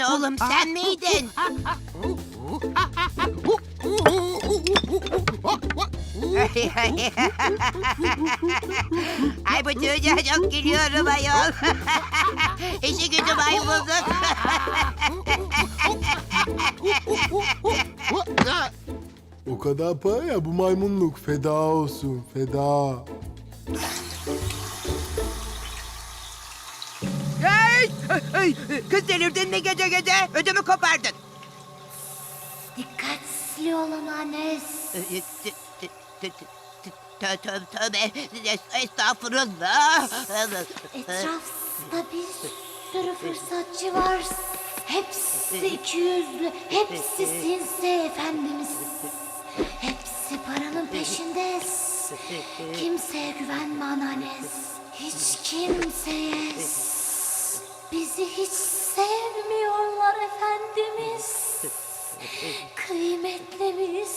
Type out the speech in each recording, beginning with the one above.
Oğlum sen miydin? Ay bu çocuğa çok gülüyorum ayol. İşi gücü maymulluk. O kadar para ya bu maymunluk feda olsun feda. Kız delirdin mi gece gece? Ödümü kopardın. Dikkatli olun Anes. Tö- tö- Tövbe, estağfurullah. Etrafta bir sürü fırsatçı var. Hepsi iki yüzlü, hepsi sinsi efendimiz. Hepsi paranın peşinde. Kimseye güvenme Ananes. Hiç kimseye. Bizi hiç sevmiyorlar efendimiz. Kıymetlimiz.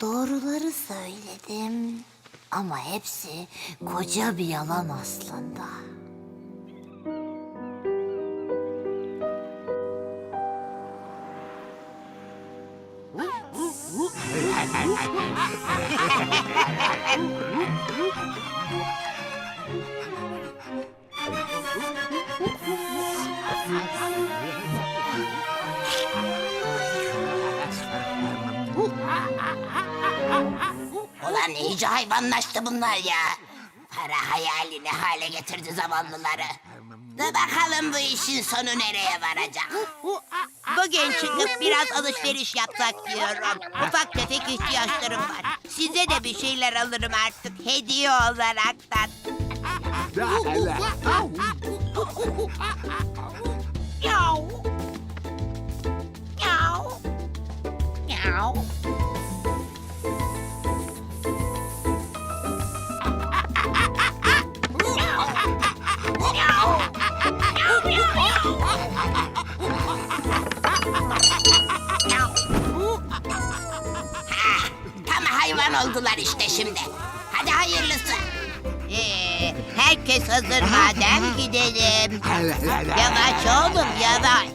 Doğruları söyledim. Ama hepsi koca bir yalan aslında. Ulan iyice hayvanlaştı bunlar ya. Para hayalini hale getirdi zavallıları. Dur bakalım bu işin sonu nereye varacak. Bugün çıkıp biraz alışveriş yapsak diyorum. Ufak tefek ihtiyaçlarım var. Size de bir şeyler alırım artık hediye olaraktan. Miau. Miau. Hayvan oldular işte şimdi. Hadi hayırlısı. Ee, herkes hazır madem gidelim. Yavaş oğlum yavaş.